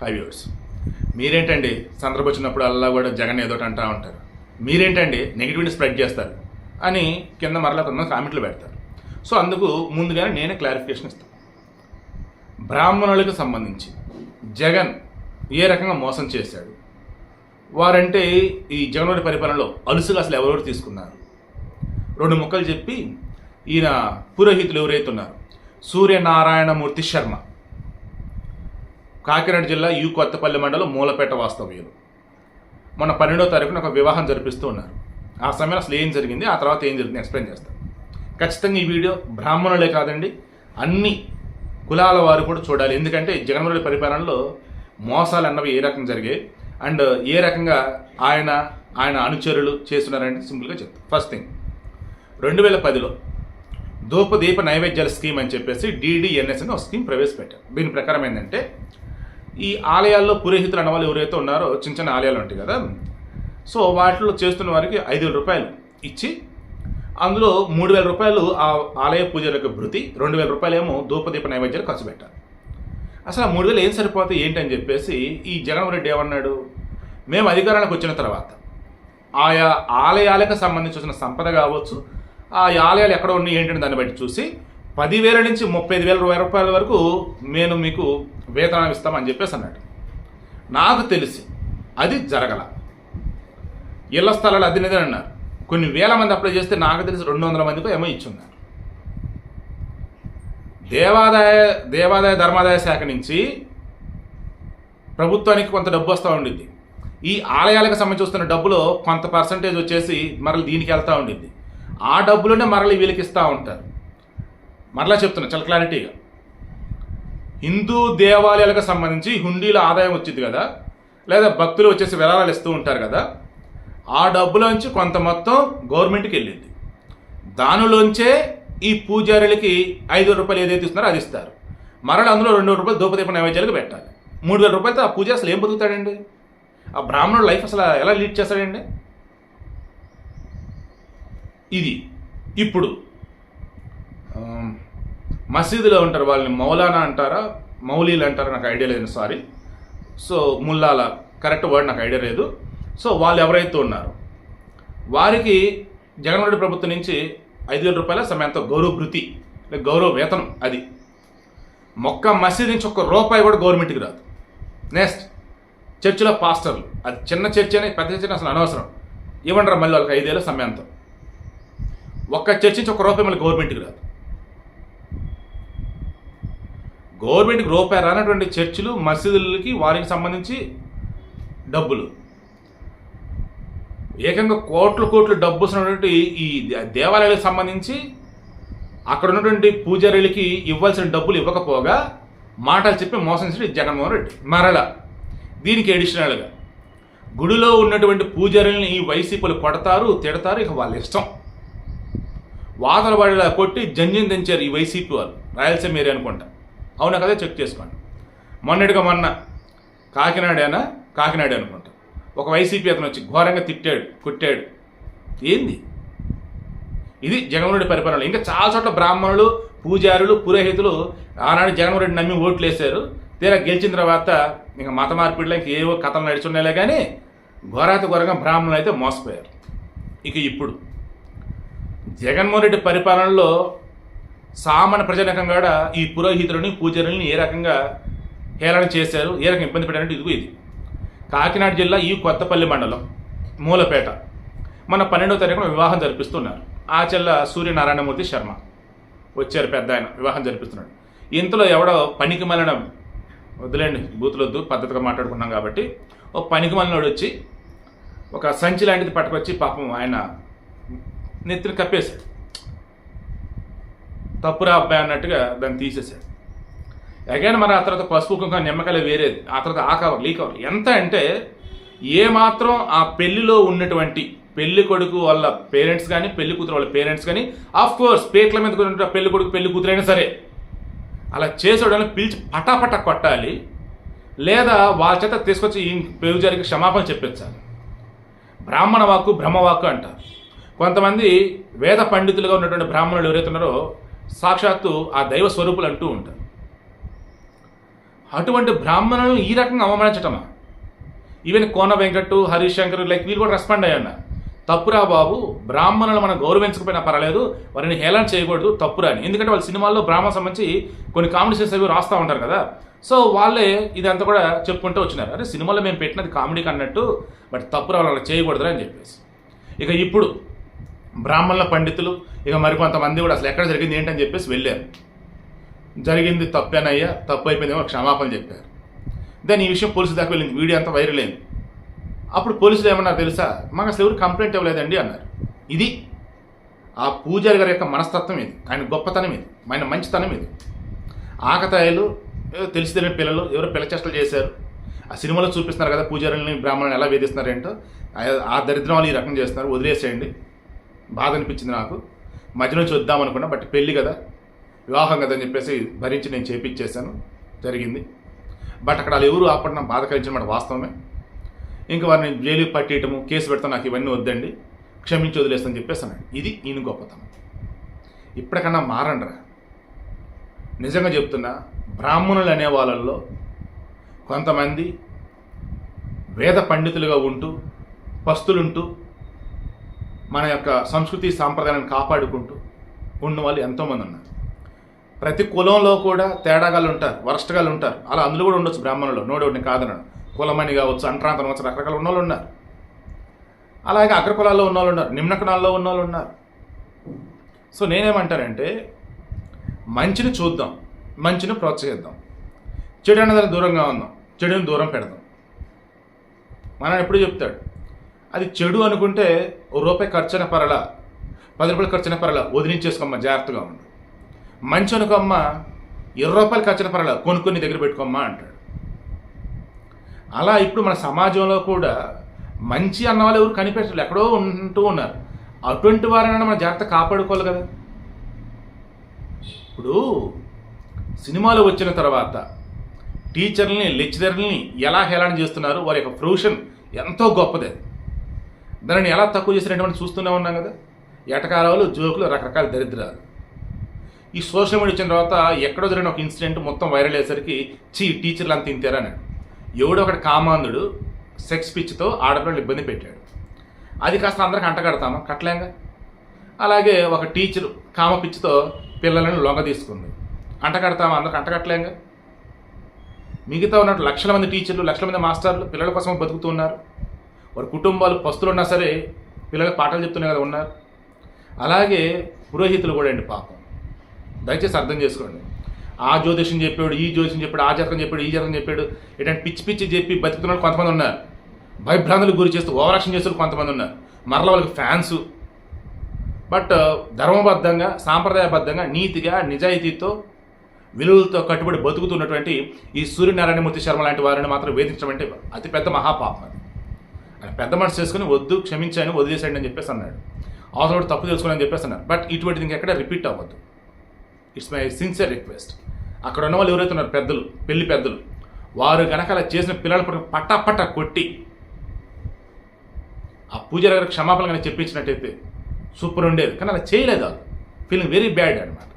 High years మీరేంటండి? సందర్భం వచ్చినప్పుడు అల్లా కూడా జగన్ ఏదోటి అంటా ఉంటారు. మీరేంటండి? నెగిటివిటీ స్ప్రెడ్ చేస్తారు అని కింద మరలా కొంతమంది కామెంట్లు పెడతారు. సో అందుకు ముందుగానే నేనే క్లారిఫికేషన్ ఇస్తాను బ్రాహ్మణులకు సంబంధించి జగన్ ఏ రకంగా మోసం చేశాడు? వారంటే ఈ జగన్మోహన్ పరిపాలనలో అలుసులు అసలు ఎవరెవరు తీసుకున్నారు? రెండు ముక్కలు చెప్పి ఈయన పురోహితులు ఎవరైతే ఉన్నారు? సూర్యనారాయణమూర్తి శర్మ. కాకినాడ జిల్లా యు కొత్తపల్లి మండలం మూలపేట వాస్తవ్యులు. మొన్న పన్నెండో తారీఖున ఒక వివాహం జరిపిస్తూ ఉన్నారు. ఆ సమయంలో అసలు ఏం జరిగింది? ఆ తర్వాత ఏం జరిగింది? ఎక్స్ప్లెయిన్ చేస్తాను. ఖచ్చితంగా ఈ వీడియో బ్రాహ్మణులే కాదండి అన్ని కులాల వారు కూడా చూడాలి. ఎందుకంటే జగన్మోహన్ పరిపాలనలో మోసాలు అన్నవి ఏ రకంగా జరిగాయి? అండ్ ఏ రకంగా ఆయన ఆయన అనుచరులు చేస్తున్నారంటే సింపుల్గా చెప్తాను. ఫస్ట్ థింగ్ రెండు వేల పదిలో దూపదీప నైవేద్యాల స్కీమ్ అని చెప్పేసి డీడీఎన్ఎస్ అని ఒక స్కీమ్ ప్రవేశపెట్టారు. దీని ప్రకారం ఏంటంటే ఈ ఆలయాల్లో పురోహితులు అన్న వాళ్ళు ఎవరైతే ఉన్నారో చిన్న చిన్న ఆలయాలు ఉంటాయి కదా. సో వాటిలో చేస్తున్న వారికి ఐదు వేల రూపాయలు ఇచ్చి అందులో మూడు వేల రూపాయలు ఆ ఆలయ పూజలకు భృతి రెండు వేల రూపాయలు ఏమో ధూపదీప నైవేద్యాలు ఖర్చు పెట్టాలి అసలు ఆ మూడు వేలు ఏం సరిపోతాయి ఏంటి అని చెప్పేసి ఈ జగన్మోహన్ రెడ్డి ఏమన్నాడు? మేము అధికారానికి వచ్చిన తర్వాత ఆయా ఆలయాలకు సంబంధించి వచ్చిన సంపద కావచ్చు ఆ ఆలయాలు ఎక్కడ ఉన్నాయి ఏంటని దాన్ని బట్టి చూసి పదివేల నుంచి ముప్పై వేల రూపాయల వరకు నేను మీకు వేతనం ఇస్తామని చెప్పేసి అన్నాడు. నాకు తెలిసి అది జరగల. ఇళ్ళ స్థలాలు అదినది అన్నారు. కొన్ని వేల మంది అప్లై చేస్తే నాకు తెలిసి రెండు వందల మందికి ఏమో ఇచ్చున్నారు. దేవాదాయ దేవాదాయ ధర్మాదాయ శాఖ నుంచి ప్రభుత్వానికి కొంత డబ్బు వస్తూ ఉండిద్ది. ఈ ఆలయాలకు సంబంధించి వస్తున్న డబ్బులో కొంత పర్సంటేజ్ వచ్చేసి మరల దీనికి వెళ్తూ ఉండిద్ది. ఆ డబ్బులోనే మరలి వీళ్ళకి ఇస్తూ ఉంటారు. మరలా చెప్తున్నా చాలా క్లారిటీగా. హిందూ దేవాలయాలకు సంబంధించి హుండీలో ఆదాయం వచ్చింది కదా లేదా భక్తులు వచ్చేసి విరాళాలు ఇస్తూ ఉంటారు కదా ఆ డబ్బులోంచి కొంత మొత్తం గవర్నమెంట్కి వెళ్ళింది. దానిలోంచే ఈ పూజారులకి ఐదు రూపాయలు ఏదైతే ఇస్తున్నారో అది ఇస్తారు. మరలా అందులో రెండు వేల రూపాయలు దూపదీప నైవేద్యాలకు పెట్టాలి. మూడు వేల రూపాయలతో ఆ పూజ అసలు ఏం బతుకుతాడండి? ఆ బ్రాహ్మణుడు లైఫ్ అసలు ఎలా లీడ్ చేస్తాడండి? ఇది ఇప్పుడు మసీదులో ఉంటారు వాళ్ళని మౌలానా అంటారా మౌలీలు అంటారా నాకు ఐడియా లేదు సారీ సో ముల్లాల కరెక్ట్ వర్డ్ నాకు ఐడియా లేదు. సో వాళ్ళు ఎవరైతే ఉన్నారు వారికి జగన్మోహన్ రెడ్డి ప్రభుత్వం నుంచి ఐదు వేల రూపాయల సమయంతో గౌరవ భృతి గౌరవ వేతనం అది. మొక్క మసీదు నుంచి ఒక్క రూపాయి కూడా గవర్నమెంట్కి రాదు. నెక్స్ట్ చర్చిలో పాస్టర్లు. అది చిన్న చర్చి అనే పెద్ద చర్చి అసలు అనవసరం. ఇవ్వండి మళ్ళీ వాళ్ళకి ఐదేళ్ళ సమయంతో. ఒక్క చర్చి నుంచి ఒక రూపాయి మళ్ళీ గవర్నమెంట్కి రాదు. గవర్నమెంట్కి రూపాయి రానటువంటి చర్చిలు మసీదులకి వారికి సంబంధించి డబ్బులు. ఏకంగా కోట్ల కోట్లు డబ్బు వస్తున్నటువంటి ఈ దే- దేవాలయాలకు సంబంధించి అక్కడ ఉన్నటువంటి పూజారులకి ఇవ్వాల్సిన డబ్బులు ఇవ్వకపోగా మాటలు చెప్పి మోసం చేసి జగన్మోహన్ రెడ్డి. మరల దీనికి అడిషనల్గా గుడిలో ఉన్నటువంటి పూజారుల్ని ఈ వైసీపీలు కొడతారు తిడతారు ఇక వాళ్ళ ఇష్టం. వాదల పడేలా కొట్టి జంజం తెంచారు ఈ వైసీపీ వాళ్ళు రాయలసీమ ఏరియా అనుకుంటా. అవునా కదా? చెక్ చేసుకోండి. మొన్నటిగా మొన్న కాకినాడేనా? కాకినాడే అనుకుంటా. ఒక వైసీపీ అతను వచ్చి ఘోరంగా తిట్టాడు కొట్టాడు. ఏంది? ఇది జగన్మోహన్ రెడ్డి పరిపాలన. ఇంకా చాలా చోట్ల బ్రాహ్మణులు పూజారులు పురోహితులు ఆనాడు జగన్మోహన్ రెడ్డి నమ్మి ఓట్లు వేశారు తీరా గెలిచిన తర్వాత ఇంకా మత మార్పిడిలో ఇంకా ఏవో కథలు నడుచున్నాయిలే కానీ ఘోరాత ఘోరంగా బ్రాహ్మణులు అయితే మోసపోయారు. ఇక ఇప్పుడు జగన్మోహన్ రెడ్డి పరిపాలనలో సామాన్య ప్రజానికం కూడా ఈ పురోహితులని పూజారులని ఏ రకంగా హేళన చేశారు ఏ రకంగా ఇబ్బంది పెట్టారంటే ఇదిగో ఇది. కాకినాడ జిల్లా ఈ కొత్తపల్లి మండలం మూలపేట. మన పన్నెండవ తారీఖున వివాహం జరిపిస్తున్నారు. ఆ చెల్ల సూర్యనారాయణమూర్తి శర్మ. వచ్చారు పెద్ద ఆయన వివాహం జరిపిస్తున్నాడు. ఇంతలో ఎవడో పనికి మలన వద్దులేండి బూతులొద్దు పద్ధతిగా మాట్లాడుకున్నాం కాబట్టి ఓ పనికి మలనోడు వచ్చి ఒక సంచి లాంటిది పట్టుకొచ్చి పాపం ఆయన నెత్తిని కప్పేశాడు. తప్పురా అబ్బాయి అన్నట్టుగా దాన్ని తీసేశారు. అగైన్ మరి ఆ తర్వాత పసుపు కుంకుమ నిమ్మకాయలు వేరేది. ఆ తర్వాత ఆ కవర్ లీ కవర్ ఎంత అంటే ఏ మాత్రం ఆ పెళ్ళిలో ఉన్నటువంటి పెళ్ళి కొడుకు వాళ్ళ పేరెంట్స్ కానీ పెళ్ళి కూతురు వాళ్ళ పేరెంట్స్ కానీ ఆఫ్ కోర్స్ పేట్ల మీద కూడా పెళ్ళి కొడుకు పెళ్ళి కూతురైనా సరే అలా చేసేవాళ్ళని పిలిచి పటాపట కొట్టాలి లేదా వాళ్ళ చేత తీసుకొచ్చి ఈ పెరుజారికి క్షమాపణ చెప్పించాలి బ్రాహ్మణ వాక్కు బ్రహ్మవాక్కు అంటారు. కొంతమంది వేద పండితులుగా ఉన్నటువంటి బ్రాహ్మణులు ఎవరైతే ఉన్నారో సాక్షాత్తు ఆ దైవ స్వరూపులు అంటూ ఉంటారు. అటువంటి బ్రాహ్మణులను ఈ రకంగా అవమానించటమా? ఈవెన్ కోన వెంకట్టు హరీష్ శంకర్ లైక్ వీళ్ళు కూడా రెస్పాండ్ అయ్యన్న తప్పురా బాబు బ్రాహ్మణులు మనం గౌరవించకపోయినా పర్వాలేదు వారిని హేళన చేయకూడదు తప్పురా అని. ఎందుకంటే వాళ్ళ సినిమాల్లో బ్రాహ్మణ సంబంధించి కొన్ని కామెడీ చేసేవి అవి రాస్తూ ఉంటారు కదా. సో వాళ్ళే ఇదంతా కూడా చెప్పుకుంటూ వచ్చినారు. అరే సినిమాలో మేము పెట్టినది కామెడీకి అన్నట్టు బట్ తప్పురా వాళ్ళు అలా చేయకూడదురా అని చెప్పేసి. ఇక ఇప్పుడు బ్రాహ్మణుల పండితులు ఇక మరికొంతమంది కూడా అసలు ఎక్కడ జరిగింది ఏంటని చెప్పేసి వెళ్ళారు. జరిగింది తప్పేనయ్యా తప్పు అయిపోయిందేమో క్షమాపణ చెప్పారు. దాని ఈ విషయం పోలీసు దాకా వెళ్ళింది వీడియో అంతా వైరల్ అయింది. అప్పుడు పోలీసులు ఏమన్నారు తెలుసా? మాకు అసలు ఎవరు కంప్లైంట్ ఇవ్వలేదండి అన్నారు. ఇది ఆ పూజారి గారి యొక్క మనస్తత్వం ఇది ఆయన గొప్పతనం ఇది ఆయన మంచితనం ఇది. ఆకతాయిలు ఏదో తెలిసి తెలియని పిల్లలు ఎవరో పిల్ల చేష్టలు చేశారు. ఆ సినిమాలో చూపిస్తున్నారు కదా పూజారులని బ్రాహ్మణులను ఎలా వేధిస్తున్నారు ఏంటో ఆ- ఆ దరిద్రం వాళ్ళు ఈ రకం చేస్తున్నారు వదిలేసేయండి. బాధ అనిపించింది నాకు. మధ్యలో చూద్దాం అనుకున్నా బట్ పెళ్ళి కదా వివాహం కదా అని చెప్పేసి భరించి నేను చేపించేశాను. జరిగింది. బట్ అక్కడ వాళ్ళు ఎవరు ఆపడం బాధ కలిగించిన మాట వాస్తవమే. ఇంకా వారిని జైలుకి పట్టేయటము కేసు పెడతాం నాకు ఇవన్నీ వద్దండి క్షమించి వదిలేస్తాను చెప్పేసి అన్నాడు. ఇది ఈయన గొప్పతనం. ఇప్పటికన్నా మారండ్రా. నిజంగా చెప్తున్నా బ్రాహ్మణులు అనే వాళ్ళల్లో కొంతమంది వేద పండితులుగా ఉంటూ పస్తులుంటూ మన యొక్క సంస్కృతి సాంప్రదాయాలను కాపాడుకుంటూ ఉన్న వాళ్ళు ఎంతోమంది ఉన్నారు. ప్రతి కులంలో కూడా తేడాగాళ్ళు ఉంటారు వరస్టగాళ్ళు ఉంటారు. అలా అందులో కూడా ఉండొచ్చు బ్రాహ్మణులు నోడోడిని కాదనడు కులమని కావచ్చు అంట్రాంతం కావచ్చు రకరకాల ఉన్నోళ్ళు ఉన్నారు. అలాగే అగ్రకులాల్లో ఉన్నోళ్ళు ఉన్నారు నిమ్న కులాల్లో ఉన్నోళ్ళు ఉన్నారు. సో నేనేమంటానంటే మంచిని చూద్దాం మంచిని ప్రోత్సహిద్దాం. చెడు అనేది దూరంగా ఉందాం చెడుని దూరం పెడదాం. మనం ఎప్పుడు చెప్తాడు? అది చెడు అనుకుంటే ఓ రూపాయి ఖర్చున పరలా పది రూపాయలు ఖర్చున పరల వదిలించేసుకోమ్మ జాగ్రత్తగా ఉండు. మంచి అనుకోమ్మ ఇరవై రూపాయలు ఖర్చున పరల కొనుక్కొని దగ్గర పెట్టుకోమ్మా అంటాడు. అలా ఇప్పుడు మన సమాజంలో కూడా మంచి అన్న వాళ్ళు ఎవరు కనిపెట్టలేదు ఎక్కడో ఉంటూ ఉన్నారు. అటువంటి వారైనా మన జాగ్రత్త కాపాడుకోవాలి కదా. ఇప్పుడు సినిమాలు వచ్చిన తర్వాత టీచర్లని లెక్చరర్ని ఎలా హేళన చేస్తున్నారు వారి యొక్క ప్రొఫెషన్ ఎంతో గొప్పది దానిని ఎలా తక్కువ చేసినటువంటి చూస్తూనే ఉన్నాం కదా. ఎటకారాలు జోకులు రకరకాల దరిద్రాలు. ఈ సోషల్ మీడియా వచ్చిన తర్వాత ఎక్కడో జరిగిన ఒక ఇన్సిడెంట్ మొత్తం వైరల్ అయ్యేసరికి చీ టీచర్లు అంత తింటారని ఎవడో ఒకటి కామాంధుడు సెక్స్ పిచ్చితో ఆడపిల్లలు ఇబ్బంది పెట్టాడు. అది కాస్త అందరికి అంటగడతామా? కట్టలేంగా? అలాగే ఒక టీచర్ కామ పిచ్చితో పిల్లలను లొంగ తీసుకుంది. అంటగడతామా? అందరికి అంటగట్టలేంగా? మిగతా ఉన్నట్టు లక్షల మంది టీచర్లు లక్షల మంది మాస్టర్లు పిల్లల కోసం బతుకుతూ ఉన్నారు. వారి కుటుంబాలు పస్తులు ఉన్నా సరే పిల్లలకు పాఠాలు చెప్తున్నాయి కదా ఉన్నారు. అలాగే పురోహితులు కూడా అండి పాపం. దయచేసి అర్థం చేసుకోండి. ఆ జ్యోతిషం చెప్పాడు ఈ జ్యోతిషం చెప్పాడు ఆ జాతకం చెప్పాడు ఈ జాతకం చెప్పాడు ఇటువంటి పిచ్చి పిచ్చి చెప్పి బతుకుతున్న కొంతమంది ఉన్నారు. భయభ్రాంతులకు గురి చేస్తూ ఓవరాక్షన్ చేస్తూ కొంతమంది ఉన్నారు. మరల వాళ్ళకి ఫ్యాన్స్. బట్ ధర్మబద్ధంగా సాంప్రదాయబద్ధంగా నీతిగా నిజాయితీతో విలువలతో కట్టుబడి బతుకుతున్నటువంటి ఈ సూర్యనారాయణమూర్తి శర్మ లాంటి వారిని మాత్రం వేధించడం అంటే అతిపెద్ద మహాపాపం అది. పెద్ద మనసు చేసుకుని వద్దు క్షమించాను వదిలేసాడు అని చెప్పేసి అన్నాడు. అవసరం తప్పు తెలుసుకుని అని చెప్పేసి అన్నారు బట్ ఇటువంటిది ఇంకెక్కడ రిపీట్ అవ్వద్దు. ఇట్స్ మై సిన్సియర్ రిక్వెస్ట్ అక్కడ ఉన్న వాళ్ళు ఎవరైతే ఉన్నారు పెద్దలు పెళ్ళి పెద్దలు వారు గనక అలా చేసిన పిల్లల పట్ల పట్టా పట్టా కొట్టి ఆ పూజారి గారికి క్షమాపణ కానీ చెప్పించినట్టయితే సూపర్ ఉండేది. కానీ అలా చేయలేదు వాళ్ళు ఫీలింగ్ వెరీ బ్యాడ్ అనమాట